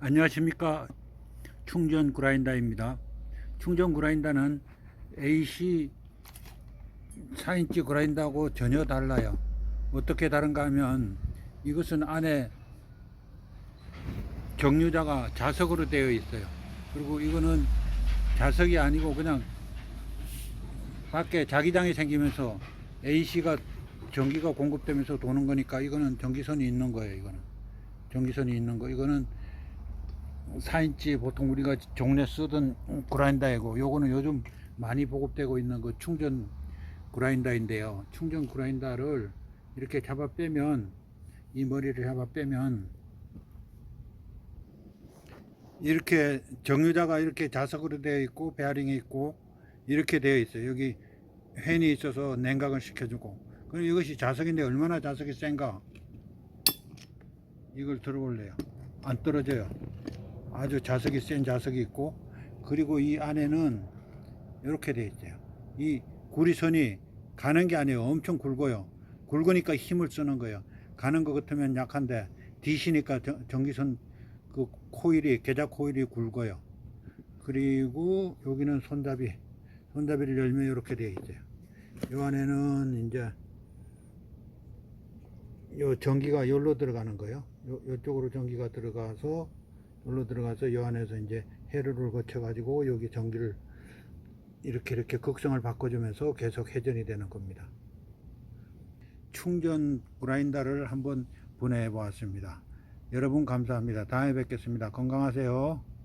안녕하십니까. 충전 그라인더입니다. 충전 그라인더는 AC 4인치 그라인더하고 전혀 달라요. 어떻게 다른가 하면 이것은 안에 정류자가 자석으로 되어 있어요. 그리고 이거는 자석이 아니고 그냥 밖에 자기장이 생기면서 AC가 전기가 공급되면서 도는 거니까 이거는 전기선이 있는 거예요 이거는. 전기선이 있는 거. 이거는 4인치 보통 우리가 종래 쓰던 그라인더이고 요거는 요즘 많이 보급되고 있는 그 충전 그라인더인데요. 충전 그라인더를 이렇게 잡아 빼면 이 머리를 잡아 빼면 이렇게 정유자가 이렇게 자석으로 되어 있고 베어링이 있고 이렇게 되어 있어요. 여기 팬이 있어서 냉각을 시켜주고. 그럼 이것이 자석인데 얼마나 자석이 센가? 이걸 들어볼래요. 안 떨어져요 아주 자석이 센 자석이 있고 그리고 이 안에는 이렇게 되어 있어요. 이 구리선이 가는 게 아니에요. 엄청 굵어요. 굵으니까 힘을 쓰는 거예요. 가는 것 같으면 약한데 디시니까 전- 전기선 그 코일이 계좌 코일이 굵어요. 그리고 여기는 손잡이 손잡이를 열면 이렇게 되어 있어요. 요 안에는 이제 요 전기가 여기로 들어가는 거예요. 요, 요쪽으로 전기가 들어가서 여기로 들어가서 요 안에서 이제 회로를 거쳐 가지고 여기 전기를 이렇게 이렇게 극성을 바꿔주면서 계속 회전이 되는 겁니다. 충전 그라인더를 한번 분해해 보았습니다. 여러분 감사합니다. 다음에 뵙겠습니다. 건강하세요